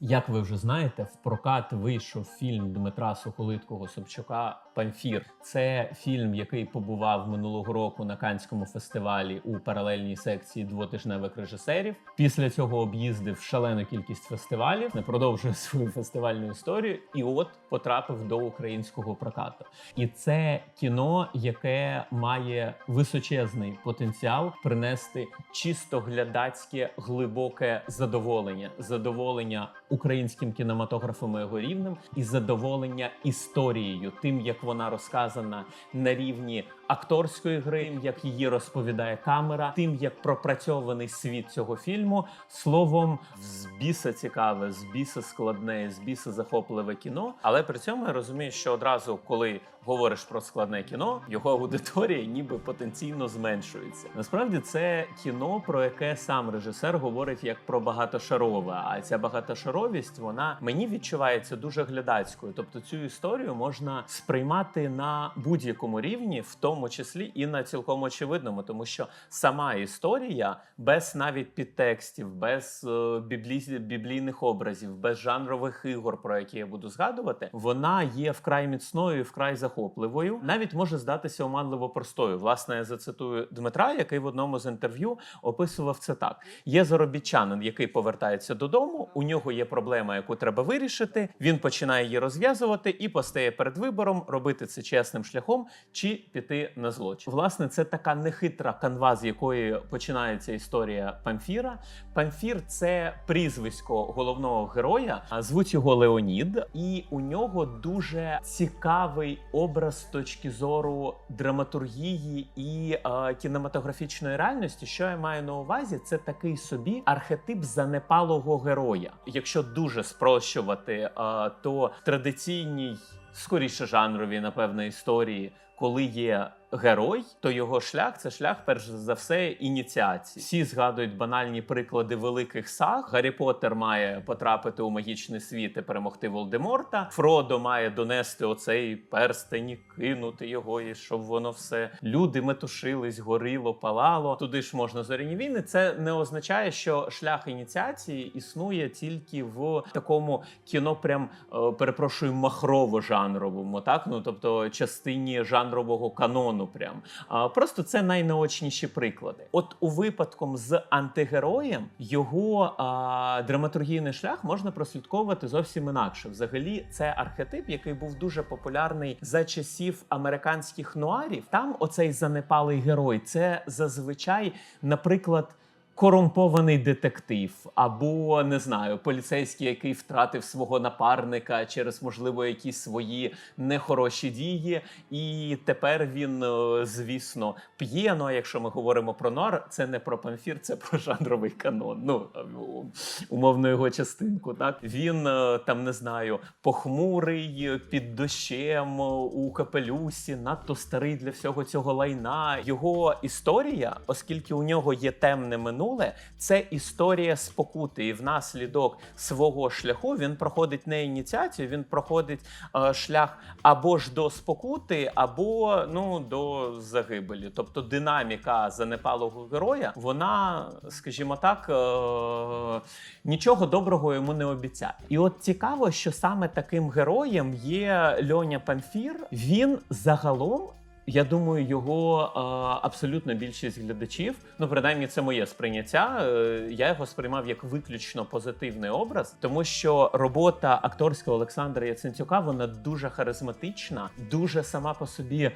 Як ви вже знаєте, в прокат вийшов фільм Дмитра Соколиткого Собчука Памфір. Це фільм, який побував минулого року на Канському фестивалі у паралельній секції двотижневих режисерів. Після цього об'їздив шалену кількість фестивалів, не продовжує свою фестивальну історію, і от потрапив до українського прокату. І це кіно, яке має височезний потенціал принести чисто глядацьке глибоке задоволення, задоволення українським кінематографом і його рівнем, і задоволення історією, тим як вона розказана на рівні акторської гри, тим, як її розповідає камера, тим як пропрацьований світ цього фільму. Словом, з біса цікаве, з біса складне, з біса захопливе кіно. Але при цьому я розумію, що одразу, коли говориш про складне кіно, його аудиторія ніби потенційно зменшується. Насправді це кіно, про яке сам режисер говорить як про багатошарове. А ця багатошаровість вона мені відчувається дуже глядацькою. Тобто цю історію можна сприймати на будь-якому рівні, в тому числі і на цілком очевидному, тому що сама історія без навіть підтекстів, без е, біблі... біблійних образів, без жанрових ігор, про які я буду згадувати, вона є вкрай міцною, і вкрай захопливою. Навіть може здатися оманливо простою. Власне, я зацитую Дмитра, який в одному з інтерв'ю описував це так: є заробітчанин, який повертається додому. У нього є проблема, яку треба вирішити. Він починає її розв'язувати і постає перед вибором робити це чесним шляхом чи піти на злочин. Власне, це така нехитра канва, з якої починається історія Памфіра. Памфір це прізвисько головного героя. Звуть його Леонід, і у нього дуже цікавий образ з точки зору драматургії і е, кінематографічної реальності. Що я маю на увазі, це такий собі архетип занепалого героя. Якщо дуже спрощувати, е, то традиційній, скоріше жанрові, напевно, історії, коли є герой, то його шлях це шлях, перш за все, ініціації. Всі згадують банальні приклади великих саг. Гаррі Поттер має потрапити у магічний світ і перемогти Волдеморта. Фродо має донести оцей перстень, кинути його, і щоб воно все люди метушились, горіло, палало. Туди ж можна зоряні війни. Це не означає, що шлях ініціації існує тільки в такому кіно, прям е, перепрошую, махрово-жанровому, так ну тобто частині жанрового канону. Прям а, просто це найнаочніші приклади. От у випадку з антигероєм його а, драматургійний шлях можна прослідковувати зовсім інакше. Взагалі, це архетип, який був дуже популярний за часів американських нуарів. Там оцей занепалий герой це зазвичай, наприклад. Корумпований детектив, або не знаю, поліцейський, який втратив свого напарника через, можливо, якісь свої нехороші дії, і тепер він, е, звісно, п'є. Ну а якщо ми говоримо про нуар, це не про памфір, це про жанровий канон. Ну умовно його частинку. Так він е, там не знаю, похмурий е, під дощем е, у капелюсі, надто старий для всього цього лайна. Його історія, оскільки у нього є темне минуле, це історія спокути. І внаслідок свого шляху він проходить не ініціацію, він проходить е, шлях або ж до спокути, або ну до загибелі. Тобто динаміка занепалого героя, вона, скажімо так, е, нічого доброго йому не обіцяє. І от цікаво, що саме таким героєм є Льоня Памфір. Він загалом. Я думаю, його абсолютно більшість глядачів, ну принаймні це моє сприйняття. Е, я його сприймав як виключно позитивний образ, тому що робота акторського Олександра Яценцюка вона дуже харизматична, дуже сама по собі.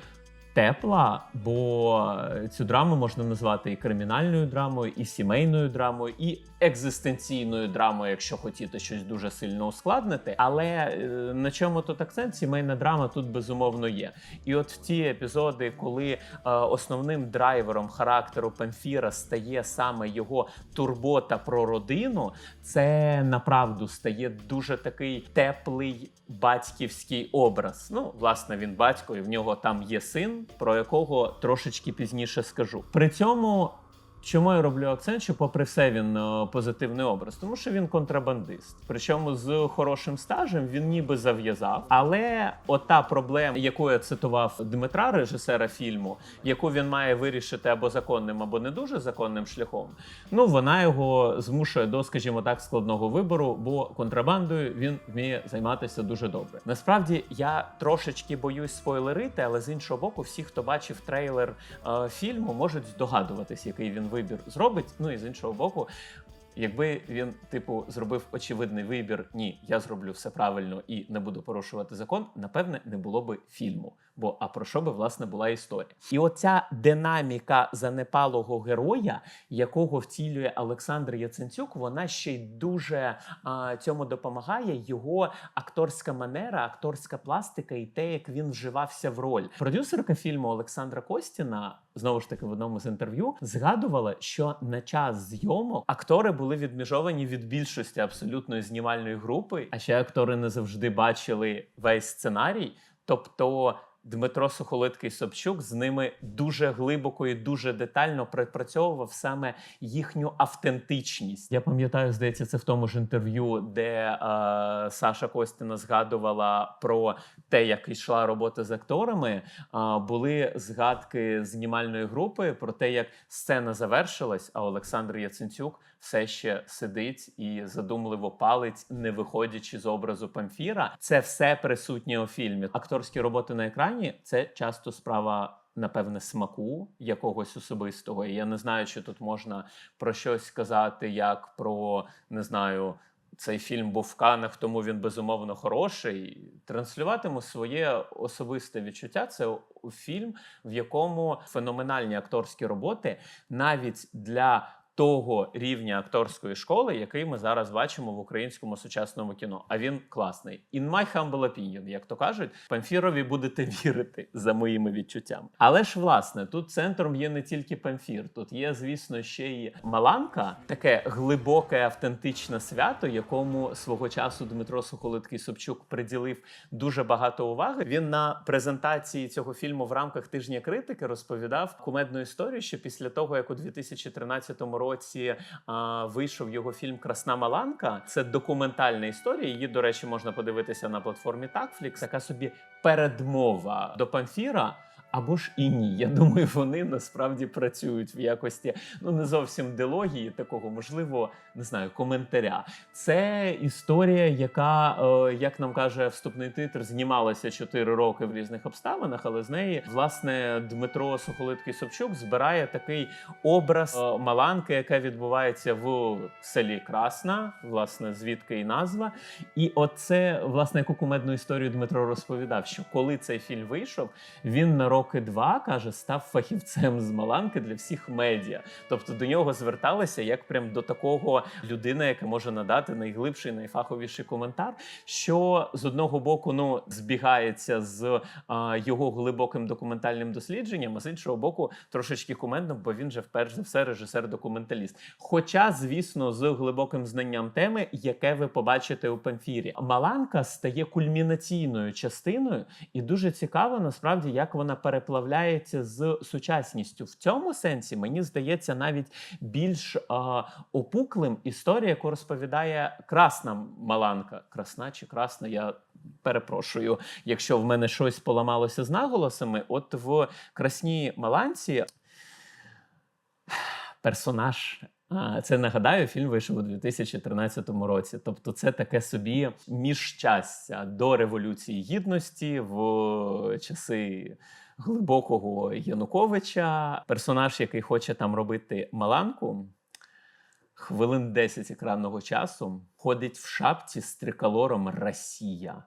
Тепла, бо цю драму можна назвати і кримінальною драмою, і сімейною драмою, і екзистенційною драмою, якщо хотіти щось дуже сильно ускладнити. Але е, на чому тут акцент? Сімейна драма тут безумовно є. І от в ті епізоди, коли е, основним драйвером характеру Памфіра стає саме його турбота про родину, це направду стає дуже такий теплий батьківський образ. Ну, власне, він батько, і в нього там є син, про якого трошечки пізніше скажу. При цьому Чому я роблю акцент, що попри все він е, позитивний образ? Тому що він контрабандист. Причому з хорошим стажем він ніби зав'язав. Але ота проблема, яку я цитував Дмитра, режисера фільму, яку він має вирішити або законним, або не дуже законним шляхом, ну вона його змушує до, скажімо так, складного вибору, бо контрабандою він вміє займатися дуже добре. Насправді я трошечки боюсь спойлерити, але з іншого боку, всі, хто бачив трейлер е, фільму, можуть здогадуватись, який він вибір зробить. Ну і з іншого боку. Якби він, типу, зробив очевидний вибір, ні, я зроблю все правильно і не буду порушувати закон, напевне, не було би фільму. Бо а про що би власне була історія? І оця динаміка занепалого героя, якого втілює Олександр Яценцюк, вона ще й дуже а, цьому допомагає. Його акторська манера, акторська пластика і те, як він вживався в роль. Продюсерка фільму Олександра Костіна знову ж таки в одному з інтерв'ю згадувала, що на час зйомок актори були відміжовані від більшості абсолютної знімальної групи. А ще актори не завжди бачили весь сценарій. Тобто Дмитро Сухолиткий Собчук з ними дуже глибоко і дуже детально припрацьовував саме їхню автентичність. Я пам'ятаю, здається, це в тому ж інтерв'ю, де е, Саша Костіна згадувала про те, як йшла робота з акторами. Е, були згадки знімальної групи про те, як сцена завершилась, а Олександр Яценцюк все ще сидить і задумливо палить, не виходячи з образу Памфіра. Це все присутнє у фільмі. Акторські роботи на екрані це часто справа. Напевне, смаку якогось особистого. І я не знаю, чи тут можна про щось сказати, як про не знаю. Цей фільм був в Канах, тому він безумовно хороший. Транслюватиму своє особисте відчуття. Це фільм, в якому феноменальні акторські роботи навіть для того рівня акторської школи, який ми зараз бачимо в українському сучасному кіно. А він класний. In my humble opinion, як то кажуть, Памфірові будете вірити за моїми відчуттями. Але ж власне тут центром є не тільки Памфір, тут є, звісно, ще й Маланка, таке глибоке, автентичне свято, якому свого часу Дмитро Сухолиткий Собчук приділив дуже багато уваги. Він на презентації цього фільму в рамках тижня критики розповідав кумедну історію, що після того, як у 2013 році а, вийшов його фільм Красна Маланка. Це документальна історія. Її, до речі, можна подивитися на платформі Такфлікс. Така собі передмова до Памфіра. Або ж і ні. Я думаю, вони насправді працюють в якості ну не зовсім дилогії, такого можливо, не знаю, коментаря. Це історія, яка, е, як нам каже вступний титр, знімалася 4 роки в різних обставинах, але з неї власне Дмитро Сухолиткий Собчук збирає такий образ е, Маланки, яка відбувається в селі Красна, власне, звідки і назва. І оце власне яку кумедну історію Дмитро розповідав, що коли цей фільм вийшов, він на роки два каже, став фахівцем з Маланки для всіх медіа. Тобто до нього зверталися як прям до такого людини, яка може надати найглибший, найфаховіший коментар, що з одного боку ну збігається з а, його глибоким документальним дослідженням, а з іншого боку, трошечки кумедно, бо він же вперше за все режисер-документаліст. Хоча, звісно, з глибоким знанням теми, яке ви побачите у Памфірі, Маланка стає кульмінаційною частиною, і дуже цікаво насправді, як вона переплавляється з сучасністю. В цьому сенсі мені здається навіть більш а, опуклим історія, яку розповідає красна Маланка. Красна чи красна, я перепрошую, якщо в мене щось поламалося з наголосами. От в красній Маланці персонаж. А, Це нагадаю, фільм вийшов у 2013 році. Тобто, це таке собі міжчастя до революції гідності в часи глибокого Януковича. Персонаж, який хоче там робити маланку, хвилин 10 екранного часу ходить в шапці з триколором Росія.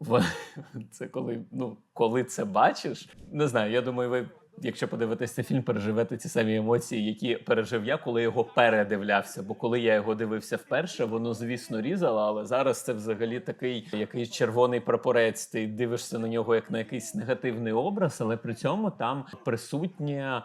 Це коли, ну, коли це бачиш, не знаю. Я думаю, ви, якщо подивитесь цей фільм, переживете ті самі емоції, які пережив я, коли його передивлявся. Бо коли я його дивився вперше, воно звісно різало, але зараз це взагалі такий якийсь червоний прапорець. Ти дивишся на нього як на якийсь негативний образ, але при цьому там присутнє.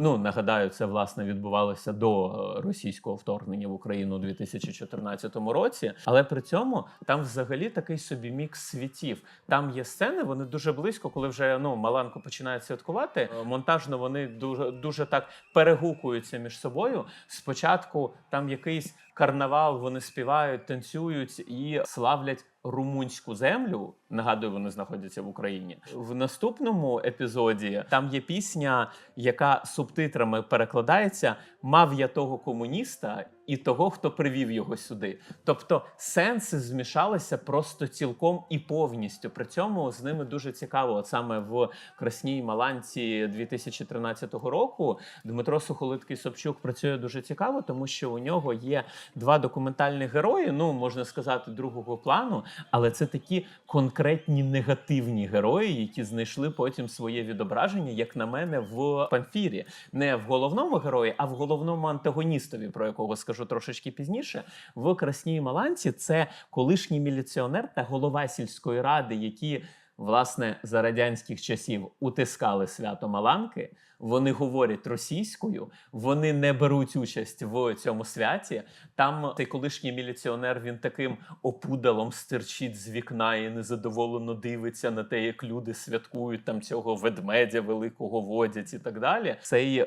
Ну нагадаю, це власне відбувалося до е, російського вторгнення в Україну у 2014 році. Але при цьому там взагалі такий собі мікс світів. Там є сцени, вони дуже близько, коли вже ну Маланко починає святкувати. Монтажно вони дуже дуже так перегукуються між собою. Спочатку там якийсь карнавал, вони співають, танцюють і славлять румунську землю. Нагадую, вони знаходяться в Україні. В наступному епізоді там є пісня, яка субтитрами перекладається: Мав я того комуніста і того, хто привів його сюди. Тобто сенси змішалися просто цілком і повністю. При цьому з ними дуже цікаво. От саме в Красній Маланці 2013 року Дмитро Сухолиткий Собчук працює дуже цікаво, тому що у нього є два документальні герої. Ну можна сказати, другого плану, але це такі конкретні негативні герої, які знайшли потім своє відображення, як на мене, в памфірі, не в головному герої, а в головному антагоністові, про якого скажу трошечки пізніше. В Красній Маланці це колишній міліціонер та голова сільської ради, які власне за радянських часів утискали свято Маланки. Вони говорять російською, вони не беруть участь в цьому святі. Там цей колишній міліціонер він таким опудалом стирчить з вікна і незадоволено дивиться на те, як люди святкують там цього ведмедя великого водять і так далі. Цей е,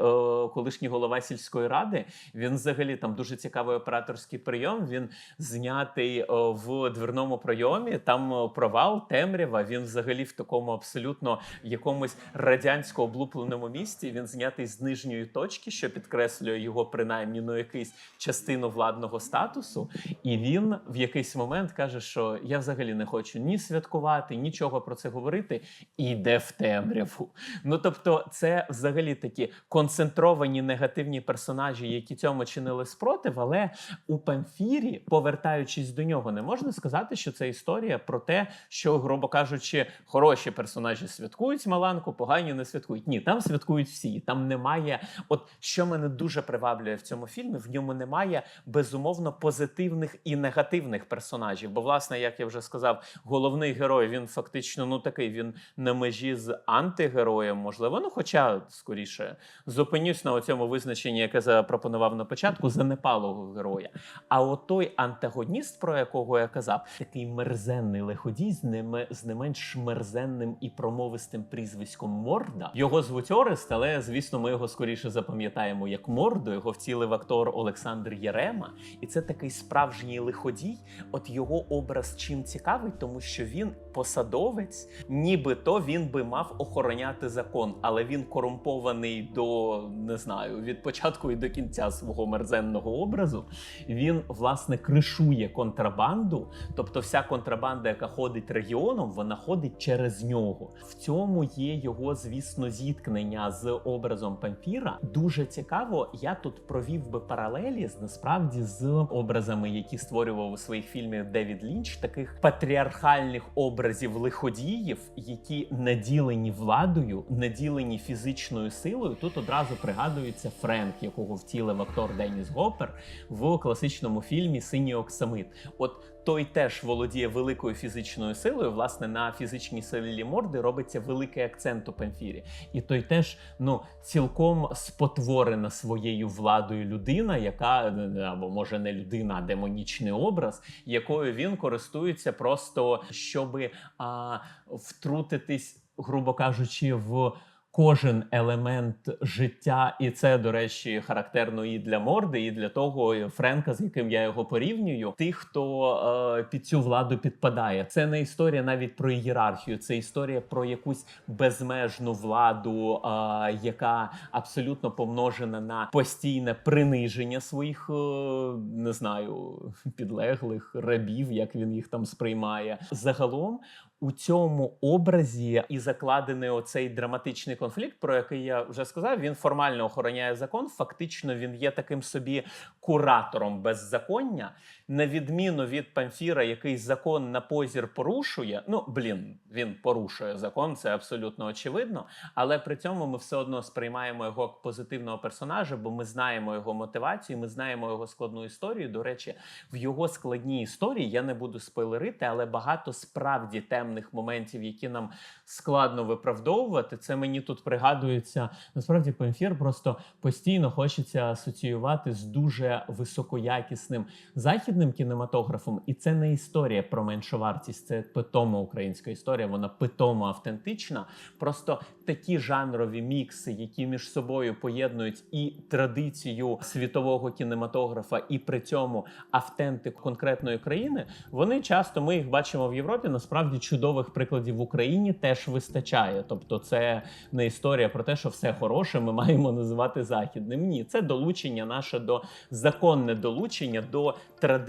колишній голова сільської ради він взагалі там дуже цікавий операторський прийом. Він знятий е, в дверному прийомі. Там е, провал, темрява. Він взагалі в такому абсолютно якомусь радянсько облупленому місці. Він знятий з нижньої точки, що підкреслює його принаймні ну якийсь частину владного статусу. І він в якийсь момент каже, що я взагалі не хочу ні святкувати, нічого про це говорити, і йде в темряву. Ну тобто, це взагалі такі концентровані негативні персонажі, які цьому чинили спротив. Але у Памфірі, повертаючись до нього, не можна сказати, що це історія про те, що, грубо кажучи, хороші персонажі святкують Маланку, погані не святкують. Ні, там святкують всі. Там немає. От що мене дуже приваблює в цьому фільмі, в ньому немає безумовно позитивних і негативних персонажів. Бо, власне, як я вже сказав, головний герой він фактично ну такий. Він на межі з антигероєм, можливо. Ну, хоча скоріше зупинюсь на цьому визначенні, яке запропонував на початку, занепалого героя. А от той антагоніст, про якого я казав, такий мерзенний лиходій з не, з не менш мерзенним і промовистим прізвиськом Морда. Його звуть Орест, але звісно, ми його скоріше запам'ятаємо як морду. Його втілив актор Олександр Єрема, і це такий справжній лиходій. От його образ чим цікавий, тому що він посадовець, нібито він би мав охороняти закон, але він корумпований до не знаю від початку і до кінця свого мерзенного образу. Він власне кришує контрабанду, тобто вся контрабанда, яка ходить регіоном, вона ходить через нього. В цьому є його, звісно, зіткнення з образом Памфіра. Дуже цікаво. Я тут провів би паралелі з насправді з образами, які створював у своїх фільмах Девід Лінч, таких патріархальних образів лиходіїв, які наділені владою, наділені фізичною силою. Тут одразу пригадується Френк, якого втілив актор Деніс Гопер в класичному фільмі Синій Оксамит. От той теж володіє великою фізичною силою. Власне, на фізичній силі морди робиться великий акцент у Памфірі. І той теж ну цілком спотворена своєю владою людина, яка або може не людина, а демонічний образ, якою він користується просто щоби а, втрутитись, грубо кажучи, в. Кожен елемент життя, і це, до речі, характерно і для морди, і для того Френка, з яким я його порівнюю. Тих, хто е, під цю владу підпадає. Це не історія навіть про ієрархію, це історія про якусь безмежну владу, е, яка абсолютно помножена на постійне приниження своїх, е, не знаю, підлеглих рабів, як він їх там сприймає. Загалом у цьому образі і закладений оцей драматичний конфлікт, про який я вже сказав. Він формально охороняє закон. Фактично, він є таким собі куратором беззаконня, на відміну від Памфіра, який закон на позір порушує. Ну блін, він порушує закон, це абсолютно очевидно. Але при цьому ми все одно сприймаємо його як позитивного персонажа, бо ми знаємо його мотивацію, ми знаємо його складну історію. До речі, в його складній історії я не буду спойлерити, але багато справді темних моментів, які нам складно виправдовувати. Це мені тут пригадується. Насправді, Памфір просто постійно хочеться асоціювати з дуже високоякісним західним західним кінематографом, і це не історія про меншовартість, це питома українська історія. Вона питомо автентична. Просто такі жанрові мікси, які між собою поєднують і традицію світового кінематографа, і при цьому автентику конкретної країни. Вони часто ми їх бачимо в Європі. Насправді чудових прикладів в Україні теж вистачає. Тобто, це не історія про те, що все хороше, ми маємо називати західним. Ні, це долучення наше до законне долучення до традиції.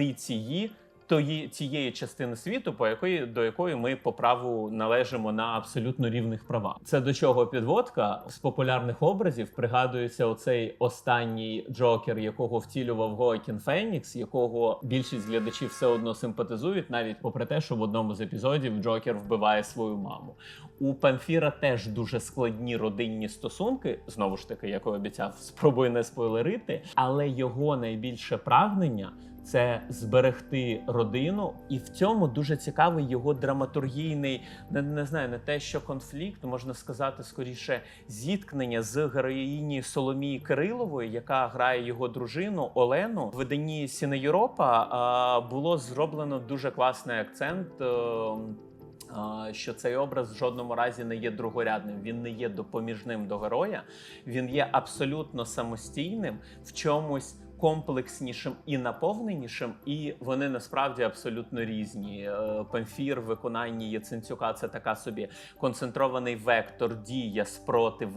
Тої цієї частини світу, по якої до якої ми по праву належимо на абсолютно рівних правах. Це до чого підводка з популярних образів пригадується оцей останній Джокер, якого втілював Гоакін Фенікс, якого більшість глядачів все одно симпатизують, навіть попри те, що в одному з епізодів Джокер вбиває свою маму. У Памфіра теж дуже складні родинні стосунки. Знову ж таки, як і обіцяв, спробую не спойлерити, але його найбільше прагнення. Це зберегти родину, і в цьому дуже цікавий його драматургійний, не, не знаю, не те, що конфлікт, можна сказати, скоріше зіткнення з героїні Соломії Кирилової, яка грає його дружину Олену. В виданні Сіне Європа було зроблено дуже класний акцент. е, Що цей образ в жодному разі не є другорядним, він не є допоміжним до героя, він є абсолютно самостійним в чомусь комплекснішим і наповненішим, і вони насправді абсолютно різні. Е, Памфір в виконанні Яценцюка це така собі концентрований вектор, дія, спротив.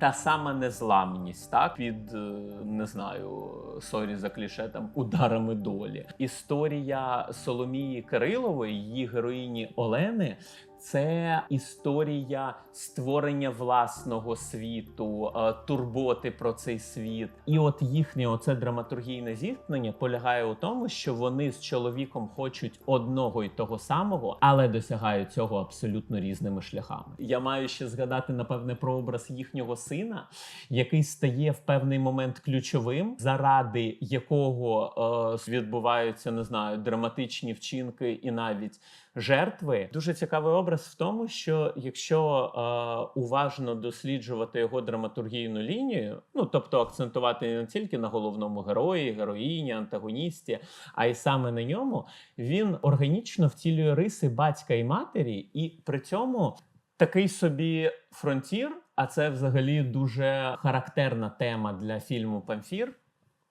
Та сама незламність, так під е, не знаю, сорі за кліше там ударами долі. Історія Соломії Кирилової, її героїні Олени. Це історія створення власного світу, е, турботи про цей світ. І от їхнє оце драматургійне зіткнення полягає у тому, що вони з чоловіком хочуть одного і того самого, але досягають цього абсолютно різними шляхами. Я маю ще згадати напевне про образ їхнього сина, який стає в певний момент ключовим, заради якого е, відбуваються не знаю драматичні вчинки і навіть жертви. Дуже цікавий образ в тому, що якщо е, уважно досліджувати його драматургійну лінію, ну тобто акцентувати не тільки на головному герої, героїні, антагоністі, а й саме на ньому, він органічно втілює риси батька і матері, і при цьому такий собі фронтір. А це взагалі дуже характерна тема для фільму Памфір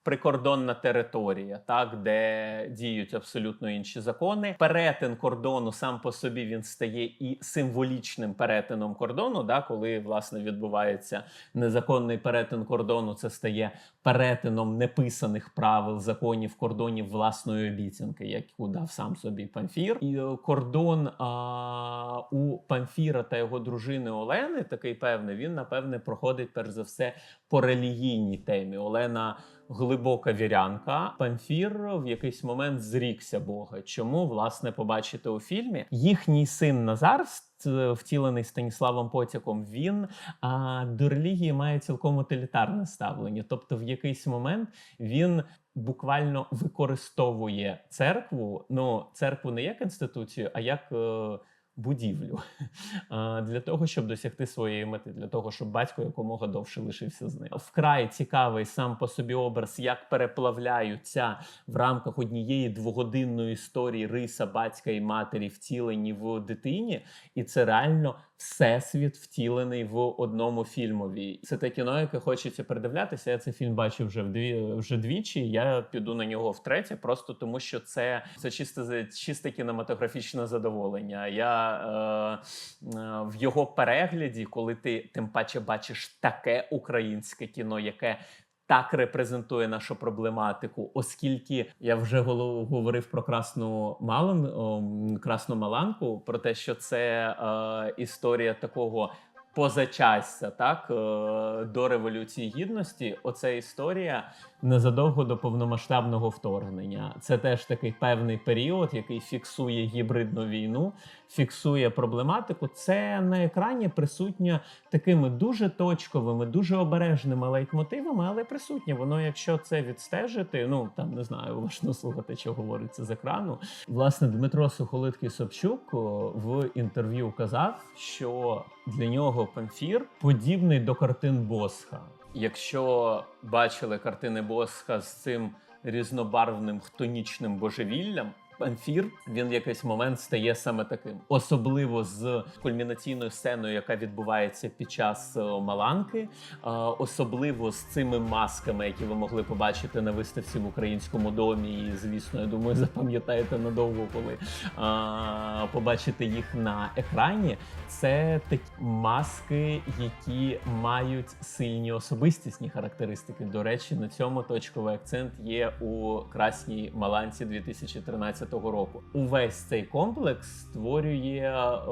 прикордонна територія, так де діють абсолютно інші закони. Перетин кордону сам по собі він стає і символічним перетином кордону. Да, коли власне відбувається незаконний перетин кордону, це стає перетином неписаних правил законів кордонів власної обіцянки, яку дав сам собі Памфір. І е, кордон а, у Памфіра та його дружини Олени такий певний. Він напевне проходить перш за все по релігійній темі. Олена глибока вірянка. Памфір в якийсь момент зрікся Бога. Чому власне побачите у фільмі їхній син Назар, втілений Станіславом Потяком, він а, до релігії має цілком утилітарне ставлення. Тобто, в якийсь момент він. Буквально використовує церкву. Ну, церкву не як інституцію, а як е, будівлю для того, щоб досягти своєї мети, для того, щоб батько якомога довше лишився з ним. Вкрай цікавий сам по собі образ, як переплавляються в рамках однієї двогодинної історії риса батька і матері втілені в дитині, і це реально всесвіт втілений в одному фільмові. Це те кіно, яке хочеться передивлятися. Я цей фільм бачив вже вдві вже двічі. Я піду на нього втретє, просто тому що це, це чисте чисте кінематографічне задоволення. Я е, е, в його перегляді, коли ти тим паче бачиш таке українське кіно, яке так репрезентує нашу проблематику, оскільки я вже говорив про красну малан, красну маланку, про те, що це е, історія такого. Позачастя, так е, до революції гідності, оця історія незадовго до повномасштабного вторгнення. Це теж такий певний період, який фіксує гібридну війну, фіксує проблематику. Це на екрані присутнє такими дуже точковими, дуже обережними лейтмотивами, але присутнє. Воно, якщо це відстежити, ну там не знаю, уважно слухати, що говориться з екрану. Власне, Дмитро Сухолиткий Собчук в інтерв'ю казав, що для нього памфір подібний до картин Босха. Якщо бачили картини Босха з цим різнобарвним хтонічним божевіллям. Памфір він в якийсь момент стає саме таким, особливо з кульмінаційною сценою, яка відбувається під час е, Маланки, е, особливо з цими масками, які ви могли побачити на виставці в українському домі. І звісно, я думаю, запам'ятаєте надовго, коли е, побачите їх на екрані. Це такі маски, які мають сильні особистісні характеристики. До речі, на цьому точковий акцент є у красній Маланці 2013 року. Увесь цей комплекс створює е,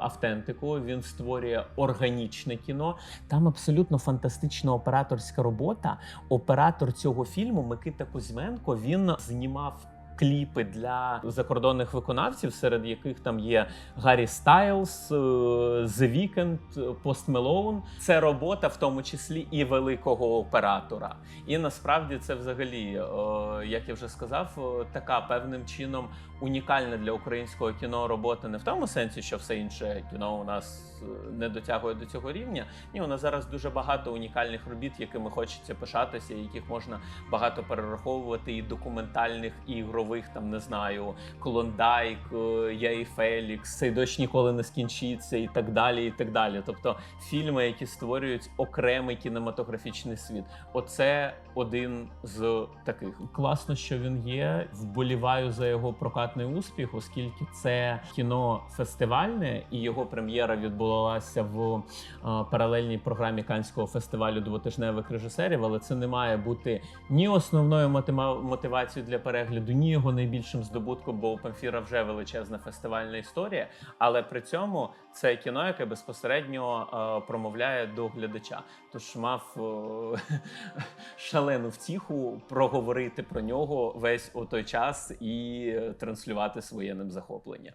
автентику. Він створює органічне кіно. Там абсолютно фантастична операторська робота. Оператор цього фільму Микита Кузьменко він знімав. Кліпи для закордонних виконавців, серед яких там є Гаррі Стайлз, е, The Weeknd, Post Malone. Це робота, в тому числі і великого оператора. І насправді це взагалі, е, як я вже сказав, е, така певним чином унікальна для українського кіно робота не в тому сенсі, що все інше кіно у нас не дотягує до цього рівня. Ні, у нас зараз дуже багато унікальних робіт, якими хочеться пишатися, яких можна багато перераховувати, і документальних, і ігрових, там не знаю, Клондайк, е, Я і Фелікс, цей дощ ніколи не скінчиться, і так далі. І так далі. Тобто фільми, які створюють окремий кінематографічний світ. Оце один з таких. Класно, що він є. Вболіваю за його прокатний успіх, оскільки це кіно фестивальне, і його прем'єра відбулася в е, паралельній програмі Канського фестивалю двотижневих режисерів. Але це не має бути ні основною мотива- мотивацією для перегляду, ні його найбільшим здобутком, бо у Памфіра вже величезна фестивальна історія. Але при цьому це кіно, яке безпосередньо е, промовляє до глядача. Тож мав е, шалену втіху проговорити про нього весь у той час і е, транслювати своє ним захоплення.